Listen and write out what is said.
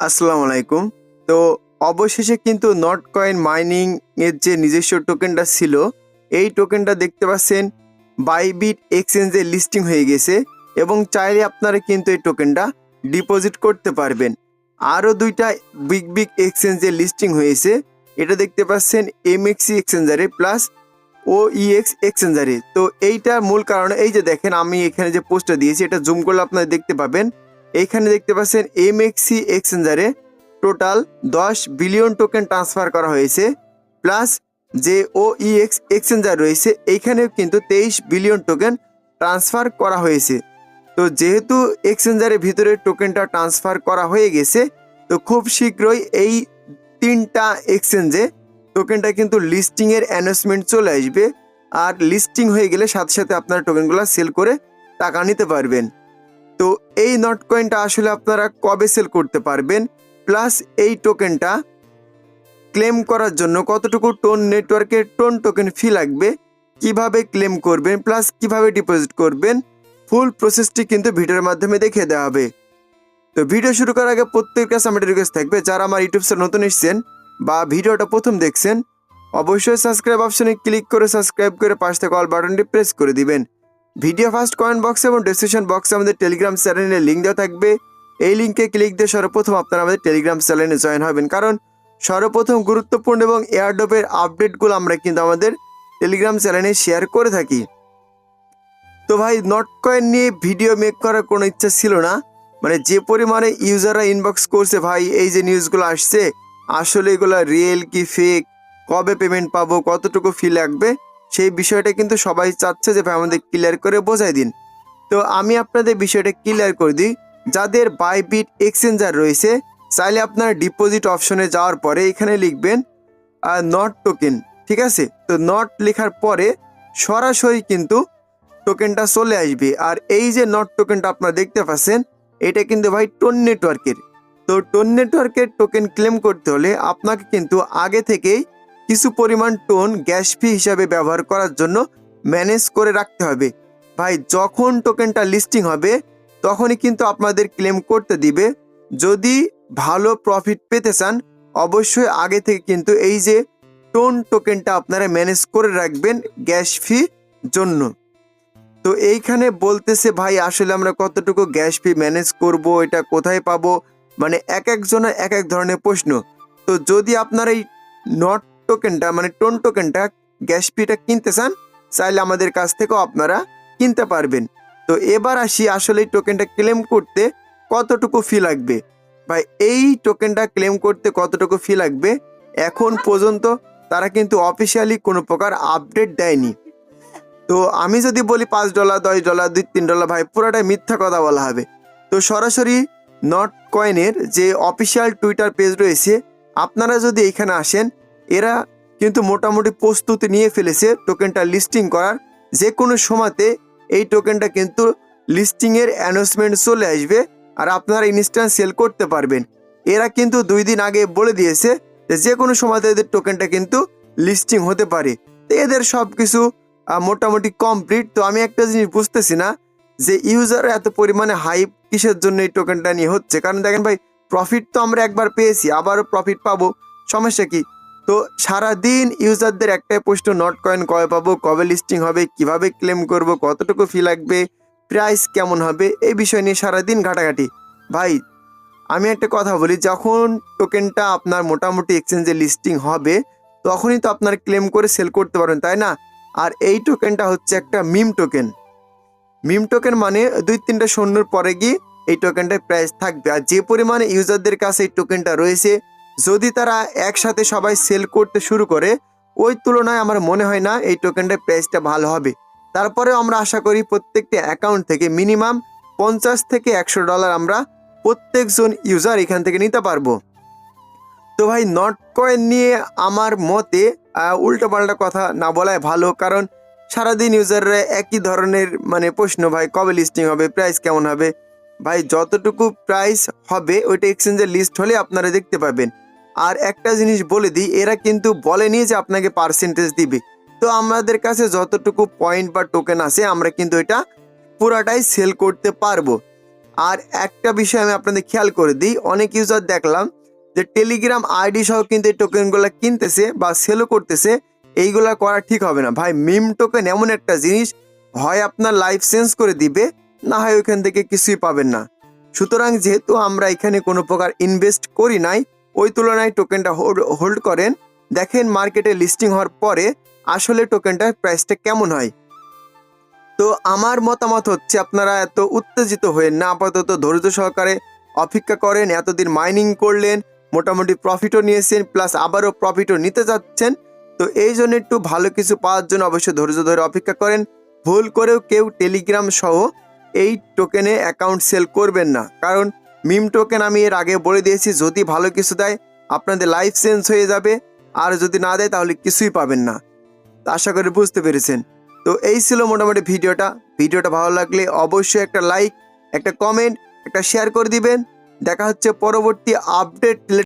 আসসালামু আলাইকুম। তো অবশেষে কিন্তু নট কয়েন মাইনিং এর যে নিজস্ব টোকেনটা ছিল, এই টোকেনটা দেখতে পাচ্ছেন বাইবিট এক্সচেঞ্জে লিস্টিং হয়ে গেছে এবং চাইলে আপনারা কিন্তু এই টোকেনটা ডিপোজিট করতে পারবেন। আরও দুইটা বিগ বিগ এক্সচেঞ্জে লিস্টিং হয়েছে। এটা দেখতে পাচ্ছেন এমএক্সি এক্সচেঞ্জারে প্লাস ও ইএক্স এক্সচেঞ্জারে তো এইটার মূল কারণ, এই যে দেখেন আমি এখানে যে পোস্টটা দিয়েছি, এটা জুম করলে আপনারা দেখতে পাবেন। এইখানে দেখতে পাচ্ছেন এম এমএক্সি এক্সচেঞ্জারে টোটাল দশ বিলিয়ন টোকেন ট্রান্সফার করা হয়েছে প্লাস যে ও ইএক্স এক্সচেঞ্জার রয়েছে, এইখানেও কিন্তু তেইশ বিলিয়ন টোকেন ট্রান্সফার করা হয়েছে। তো যেহেতু এক্সচেঞ্জারের ভিতরে টোকেনটা ট্রান্সফার করা হয়ে গেছে, তো খুব শীঘ্রই এই তিনটা এক্সচেঞ্জে টোকেনটা কিন্তু লিস্টিংয়ের অ্যানাউন্সমেন্ট চলে আসবে, আর লিস্টিং হয়ে গেলে সাথে সাথে আপনারা টোকেনগুলো সেল করে টাকা নিতে পারবেন। এই নট কয়েনটা আসলে আপনারা কবে সেল করতে পারবেন? প্লাস এই টোকেনটা ক্লেম করার জন্য কতটুকু টোন নেটওয়ার্কের টোন টোকেন ফি লাগবে? কীভাবে ক্লেম করবেন? প্লাস কীভাবে ডিপোজিট করবেন? ফুল প্রসেসটি কিন্তু ভিডিওর মাধ্যমে দেখিয়ে দেওয়া হবে। তো ভিডিও শুরু করার আগে প্রত্যেকের কাছে আমার রিকোয়েস্ট থাকবে, যারা আমার ইউটিউব চ্যানেল নতুন এসছেন বা ভিডিওটা প্রথম দেখছেন, অবশ্যই সাবস্ক্রাইব অপশনে ক্লিক করে সাবস্ক্রাইব করে পাশ থেকে অল বাটনটি প্রেস করে দিবেন। ভিডিও ফার্স্ট কমেন্ট বক্স এবং ডেসক্রিপশন বক্সে আমাদের টেলিগ্রাম চ্যানেলের লিঙ্ক দেওয়া থাকবে। এই লিঙ্কে ক্লিক দিয়ে সর্বপ্রথম আপনারা আমাদের টেলিগ্রাম চ্যানেলে জয়েন হবেন। কারণ সর্বপ্রথম গুরুত্বপূর্ণ এবং এয়ারডপের আপডেটগুলো আমরা কিন্তু আমাদের টেলিগ্রাম চ্যানেলে শেয়ার করে থাকি। তো ভাই নট কয়েন নিয়ে ভিডিও মেক করার কোনো ইচ্ছা ছিল না। মানে যে পরিমাণে ইউজাররা ইনবক্স করছে ভাই, এই যে নিউজগুলো আসছে, আসলে এগুলো রিয়েল কি ফেক কবে পেমেন্ট পাবো? কতটুকু ফি লাগবে? সেই বিষয়টা কিন্তু সবাই চাচ্ছে যে, ভাই, আমাদের ক্লিয়ার করে বোঝাই দিন। তো আমি আপনাদের বিষয়টা ক্লিয়ার করে দিই। যাদের বাইবিট এক্সচেঞ্জার রয়েছে, চাইলে আপনার ডিপোজিট অপশনে যাওয়ার পরে এখানে লিখবেন নট টোকেন ঠিক আছে? তো নট লেখার পরে সরাসরি কিন্তু টোকেনটা চলে আসবে। আর এই যে নট টোকেনটা আপনারা দেখতে পাচ্ছেন, এটা কিন্তু ভাই টোন নেটওয়ার্কের তো টোন নেটওয়ার্কের টোকেন ক্লেম করতে হলে আপনাকে কিন্তু আগে থেকেই কিছু পরিমাণ টোন গ্যাস ফি হিসাবে ব্যবহার করার জন্য ম্যানেজ করে রাখতে হবে। ভাই, যখন টোকেনটা লিস্টিং হবে, তখনই কিন্তু আপনাদের ক্লেম করতে দিবে। যদি ভালো প্রফিট পেতে চান, অবশ্যই আগে থেকে কিন্তু এই যে টোন টোকেনটা আপনারা ম্যানেজ করে রাখবেন গ্যাস ফি জন্য। তো এইখানে বলতেছে, ভাই, আসলে আমরা কতটুকু গ্যাস ফি ম্যানেজ করব, এটা কোথায় পাবো? মানে এক একজনের এক এক ধরনের প্রশ্ন। তো যদি আপনার এই নট টোকেনটা মানে টোন টোকেনটা গ্যাস ফিটা কিনতে চান, চাইলে আমাদের কাছ থেকেও আপনারা কিনতে পারবেন। তো এবার আসি আসলে এই টোকেনটা ক্লেম করতে কতটুকু ফি লাগবে। ভাই, এই টোকেনটা ক্লেম করতে কতটুকু ফি লাগবে? এখন পর্যন্ত তারা কিন্তু অফিসিয়ালি কোনো প্রকার আপডেট দেয়নি। তো আমি যদি বলি পাঁচ ডলার দশ ডলার দুই, তিন ডলার ভাই, পুরোটাই মিথ্যা কথা বলা হবে। তো সরাসরি নট কয়েনের যে অফিসিয়াল টুইটার পেজ রয়েছে, আপনারা যদি এখানে আসেন এরা কিন্তু মোটামুটি প্রস্তুতি নিয়ে ফেলেছে টোকেনটা লিস্টিং করার। যে কোনো সময়তে এই টোকেনটা কিন্তু লিস্টিংয়ের অ্যানাউন্সমেন্ট চলে আসবে আর আপনারা ইনস্ট্যান্ট সেল করতে পারবেন। এরা কিন্তু দুই দিন আগে বলে দিয়েছে যে কোনো সময়তে এদের টোকেনটা কিন্তু লিস্টিং হতে পারে। তো এদের সব কিছু মোটামুটি কমপ্লিট তো আমি একটা জিনিস বুঝতেছি না যে ইউজার এত পরিমাণে হাইপ কিসের জন্য এই টোকেনটা নিয়ে হচ্ছে? কারণ দেখেন ভাই প্রফিট তো আমরা একবার পেয়েছি, আবারও প্রফিট পাবো। সমস্যা কি? তো সারাদিন ইউজারদের একটাই প্রশ্ন নট কয়েন কবে পাবো? কবে লিস্টিং হবে? কীভাবে ক্লেম করব? কতটুকু ফি লাগবে? প্রাইস কেমন হবে? এই বিষয় নিয়ে সারাদিন ঘাটাঘাটি। ভাই, আমি একটা কথা বলি, যখন টোকেনটা আপনার মোটামুটি এক্সচেঞ্জে লিস্টিং হবে, তখনই তো আপনার ক্লেম করে সেল করতে পারবেন, তাই না? আর এই টোকেনটা হচ্ছে একটা মিম টোকেন মিম টোকেন মানে দুই তিনটা শূন্যর পরে গিয়ে এই টোকেনটার প্রাইস থাকবে। আর যে পরিমাণে ইউজারদের কাছে এই টোকেনটা রয়েছে যদি তারা একসাথে সবাই সেল করতে শুরু করে, ওই তুলনায় আমার মনে হয় না এই টোকেনটার প্রাইসটা ভালো হবে। তারপরে আমরা আশা করি প্রত্যেকটা অ্যাকাউন্ট থেকে মিনিমাম পঞ্চাশ থেকে একশো ডলার আমরা প্রত্যেকজন ইউজার এখান থেকে নিতে পারব। তো ভাই নট কয়েন নিয়ে আমার মতে উল্টো পাল্টা কথা না বলাই ভালো, কারণ সারাদিন ইউজাররা একই ধরনের মানে প্রশ্ন, ভাই, কবে লিস্টিং হবে? প্রাইস কেমন হবে? ভাই, যতটুকু প্রাইস হবে, ওইটা এক্সচেঞ্জের লিস্ট হলে আপনারা দেখতে পাবেন। আর একটা জিনিস বলে দিই, এরা কিন্তু বলেনি যে আপনাকে পার্সেন্টেজ দিবে। তো আমাদের কাছে যতটুকু পয়েন্ট বা টোকেন আছে, আমরা কিন্তু এটা পুরাটাই সেল করতে পারব। আর একটা বিষয় আমি আপনাদের খেয়াল করে দিই, অনেক ইউজার দেখলাম যে টেলিগ্রাম আইডি সহ কিন্তু এই টোকেনগুলো কিনতেছে বা সেলও করতেছে, এইগুলো করা ঠিক হবে না। ভাই মিম টোকেন এমন একটা জিনিস, হয় আপনার লাইফ চেঞ্জ করে দিবে, না হয় ওইখান থেকে কিছুই পাবেন না। সুতরাং যেহেতু আমরা এখানে কোনো প্রকার ইনভেস্ট করি নাই ওই তুলনায় টোকেনটা হোল্ড হোল্ড করেন। দেখেন মার্কেটে লিস্টিং হওয়ার পরে আসলে টোকেনটার প্রাইসটা কেমন হয়। তো আমার মতামত হচ্ছে আপনারা এত উত্তেজিত হয়ে না আপাতত ধৈর্য সহকারে অপেক্ষা করেন, এতদিন মাইনিং করলেন, মোটামুটি প্রফিটও নিয়েছেন প্লাস আবারও প্রফিটও নিতে যাচ্ছেন। তো এই জন্য একটু ভালো কিছু পাওয়ার জন্য অবশ্যই ধৈর্য ধরে অপেক্ষা করেন। ভুল করেও কেউ টেলিগ্রাম সহ এই টোকেনে অ্যাকাউন্ট সেল করবেন না। কারণ মিম টোকেন আমি এর আগে বলে দিয়েছি, যদি ভালো কিছু দেয়, আপনাদের লাইফ চেঞ্জ হয়ে যাবে। আর যদি না দেয়, তাহলে কিছুই পাবেন না। আশা করি বুঝতে পেরেছেন। তো এই ছিল মোটামুটি ভিডিওটা। ভিডিওটা ভালো লাগলে অবশ্যই একটা লাইক একটা কমেন্ট একটা শেয়ার করে দিবেন। দেখা হচ্ছে পরবর্তী আপডেট